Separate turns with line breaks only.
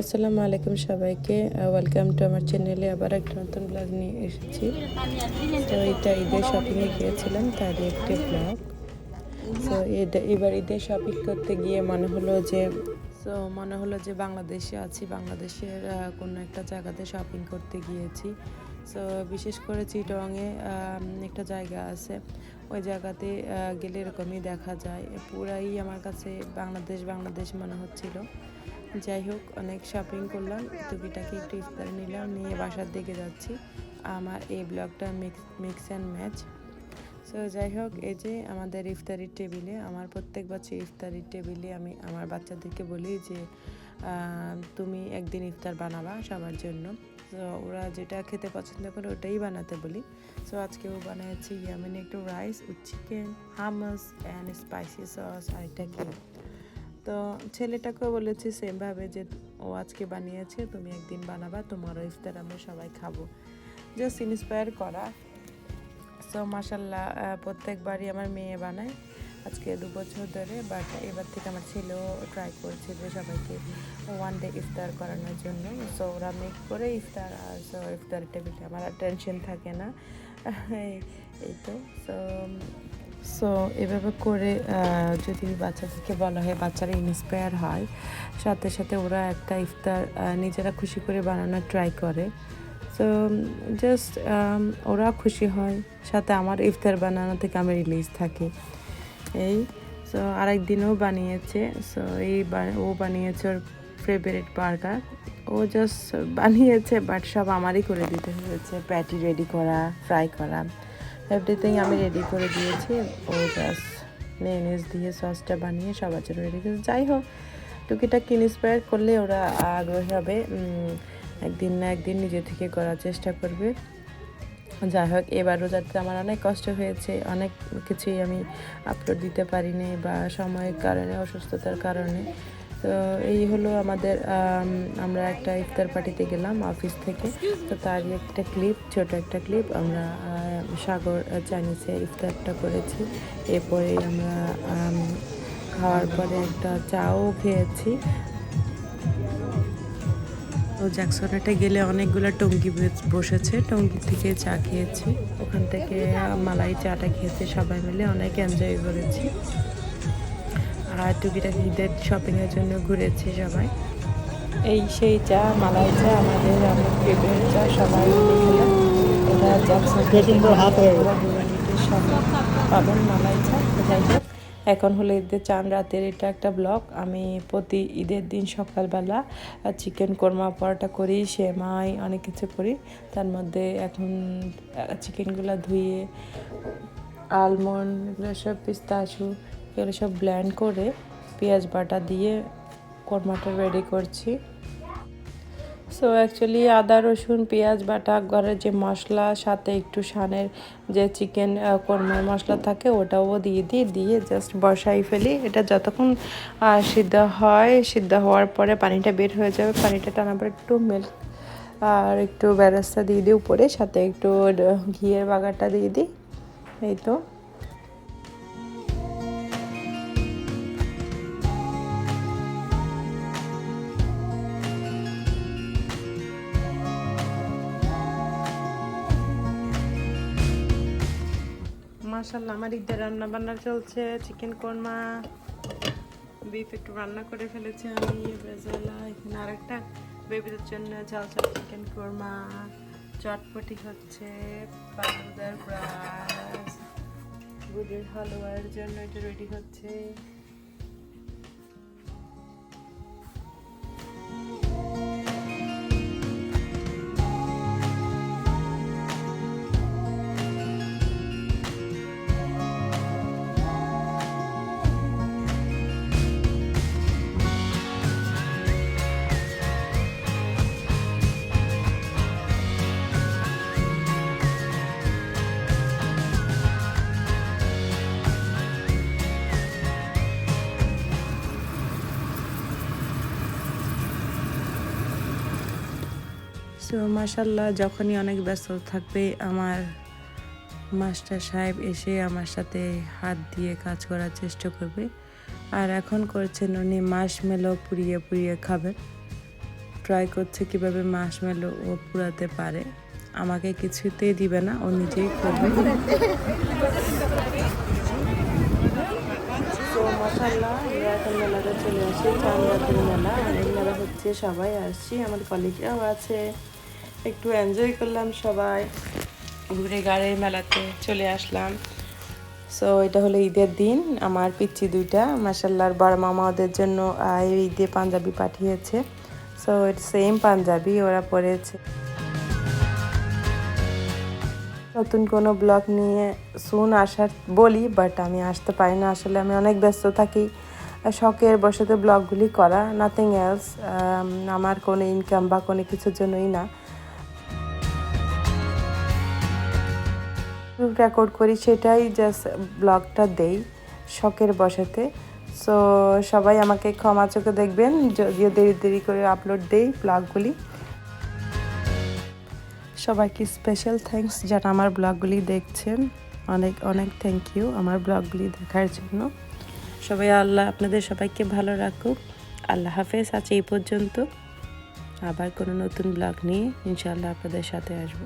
আসসালামু আলাইকুম সবাইকে ওয়েলকাম টু আমার চ্যানেলে আবার একটা নতুন ব্লগ নিয়ে এসেছি। তো এটা ঈদের শপিংয়ে গিয়েছিলাম, তারই একটি ব্লগ তো এবার ঈদের শপিং করতে গিয়ে মনে হলো যে তো মনে হলো যে বাংলাদেশে আছি, বাংলাদেশের কোনো একটা জায়গাতে শপিং করতে গিয়েছি। সো বিশেষ করে চিটংয়ে একটা জায়গা আছে। ওই জায়গাতে গেলে এরকমই দেখা যায়। পুরাই আমার কাছে বাংলাদেশ বাংলাদেশ মনে হচ্ছিল। যাই হোক অনেক শপিং করলাম, টুকিটাকি একটু ইফতার নিলাম, নিয়ে বাসার দিকে যাচ্ছি। আমার এই ব্লগটা mix mix and match so যাই হোক এই যে আমাদের ইফতারির টেবিলে আমার প্রত্যেক বছর ইফতারির টেবিলে আমি আমার বাচ্চাদেরকে বলি যে তুমি একদিন ইফতার বানাবা সবার জন্য। তো ওরা যেটা খেতে পছন্দ করে ওটাই বানাতে বলি। সো আজকেও বানিয়েছি ইয়ামিন একটু rice chicken hummus and spicy sauce আর এটা কি? তো ছেলেটাকেও বলেছি সেমভাবে যে ও আজকে বানিয়েছে, তুমি একদিন বানাবা, তোমারও ইফতার আমরা সবাই খাব। জাস্ট ইন্সপায়ার করা। সো মাসাল্লাহ প্রত্যেকবারই আমার মেয়ে বানায় আজকে দু বছর ধরে বাট এবার থেকে আমার ছেলেও ট্রাই করছে যে সবাইকে ওয়ান ডে ইফতার করানোর জন্য। সো ওরা মেক করে ইফতার, আর সো ইফতার টেবিলে আমার আর টেনশন থাকে না। এই তো। সো সো এভাবে করে যদি বাচ্চাদেরকে বলা হয় বাচ্চারা ইন্সপায়ার হয়, সাথে সাথে ওরা একটা ইফতার নিজেরা খুশি করে বানানোর ট্রাই করে। সো জাস্ট ওরা খুশি হয়, সাথে আমার ইফতার বানানো থেকে আমি রিলিজ থাকি। এই সো আরেক দিনও বানিয়েছে সো এই ও বানিয়েছে ওর ফেভারিট বার্গার ও জাস্ট বানিয়েছে বাট সব আমারই করে দিতে হয়েছে প্যাটি রেডি করা ফ্রাই করা। এভরিথিং আমি রেডি করে দিয়েছি। ও জাস্ট মেয়নিজ দিয়ে সসটা বানিয়ে সবার জন্য রেডি করেছে। যাই হোক, টুকিটাকি ইন্সপায়ার করলে ওরা আগ্রহী হবে। একদিন না একদিন নিজে থেকে করার চেষ্টা করবে। যাই হোক এবার রোজাতে আমার অনেক কষ্ট হয়েছে, অনেক কিছুই আমি আপলোড দিতে পারিনি বা সময়ের কারণে, অসুস্থতার কারণে। তো এই হলো আমাদের আমরা একটা ইফতার পার্টিতে গেলাম অফিস থেকে। তো তারই একটা ক্লিপ ছোট একটা ক্লিপ আমরা সাগর চাইনিজে ইফতারটা করেছি। এরপরে আমরা খাওয়ার পরে একটা চাও খেয়েছি। তো জ্যাকসনেটে গেলে অনেকগুলো টঙ্গি বসেছে টঙ্গি থেকে চা খেয়েছি। ওখান থেকে মালাই চাটা খেয়েছি সবাই মিলে অনেক এনজয় করেছি। আর টুকিটাকি ঈদের শপিংয়ের জন্য ঘুরেছি সবাই। এই সেই চা মালাই চা আমাদের অনেক ফেভারিট চা সবাই খেলাম। পাবেন মালাই এখন হলো ঈদের চান রাতের, এটা একটা ব্লগ আমি প্রতি ঈদের দিন সকালবেলা চিকেন কোরমা পরোটা করি, সেমাই, অনেক কিছু করি। তার মধ্যে এখন চিকেনগুলো ধুয়ে আলমন্ড এগুলো সব পিস্তাচু এগুলো সব ব্ল্যান্ড করে পেঁয়াজ বাটা দিয়ে কোরমাটা রেডি করছি। সো অ্যাকচুয়ালি আদা, রসুন, পেঁয়াজ, বাটা, ঘরের যে মশলা, সাথে একটু সানের যে চিকেন কোরমার মশলা থাকে, ওটাও দিয়ে দিই, দিয়ে জাস্ট বসাই ফেলি। এটা যতক্ষণ সিদ্ধ হয়, সিদ্ধ হওয়ার পরে পানিটা বের হয়ে যাবে, পানিটা টানার পরে একটু মিল্ক আর একটু বেরেস্তা দিয়ে দিই উপরে, সাথে একটু ঘিয়ের বাগারটা দিয়ে দিই, এই তো। মাশাল্লাহ আমার ঈদের রান্না বান্না চলছে চিকেন কোরমা বিফ একটু রান্না করে ফেলেছি আমি বেজালা এখানে আরেকটা বেবিদের জন্য ঝাল চাল চিকেন কোরমা, চটপটি হচ্ছে পাউডার ব্রাশ গুড়ের হালুয়ার জন্য এটা রেডি হচ্ছে। সো মাসাল্লাহ যখনই অনেক ব্যস্ত থাকবে, আমার মাস্টার সাহেব এসে আমার সাথে হাত দিয়ে কাজ করার চেষ্টা করবে। আর এখন করছেন উনি মাস মেলো পুড়িয়ে পুড়িয়ে খাবেন ট্রাই করছে কীভাবে মাশমেলো ও পুরাতে পারে। আমাকে কিছুতেই দিবে না, ও নিজেই করবে। মশাল্লাহ এখন মেলাতে চলে আসি চান্দাতের মেলা। অনেক মেলা হচ্ছে সবাই আসছি আমার কলিগরাও আছে। একটু এনজয় করলাম সবাই। ঘুরে গাড়ি মেলাতে চলে আসলাম। সো এটা হলো ঈদের দিন, আমার পিচ্ছি দুইটা। মাসাল্লাহর বড় মামা ওদের জন্য ঈদে পাঞ্জাবি পাঠিয়েছে। সো সেম পাঞ্জাবি, ওরা পরেছে। নতুন কোনো ব্লগ নিয়ে শুন আসার বলি বাট আমি আসতে পারি না। আসলে আমি অনেক ব্যস্ত থাকি। শখের বসতে ব্লগগুলি করা নাথিং এলস আমার কোনো ইনকাম বা কোনো কিছুর জন্যই না। রেকর্ড করি, সেটাই জাস্ট ব্লগটা দেই শখের বসাতে। সো সবাই আমাকে ক্ষমা চোখে দেখবেন, যদিও দেরি দেরি করে আপলোড দেই ব্লগগুলি সবাইকে স্পেশাল থ্যাঙ্কস যারা আমার ব্লগগুলি দেখছেন। অনেক অনেক থ্যাংক ইউ আমার ব্লগগুলি দেখার জন্য। সবাই আল্লাহ, আপনাদের সবাইকে ভালো রাখুক। আল্লাহ হাফেজ আছে এই পর্যন্ত। আবার কোনো নতুন ব্লগ নিয়ে ইনশাআল্লাহ আপনাদের সাথে আসব।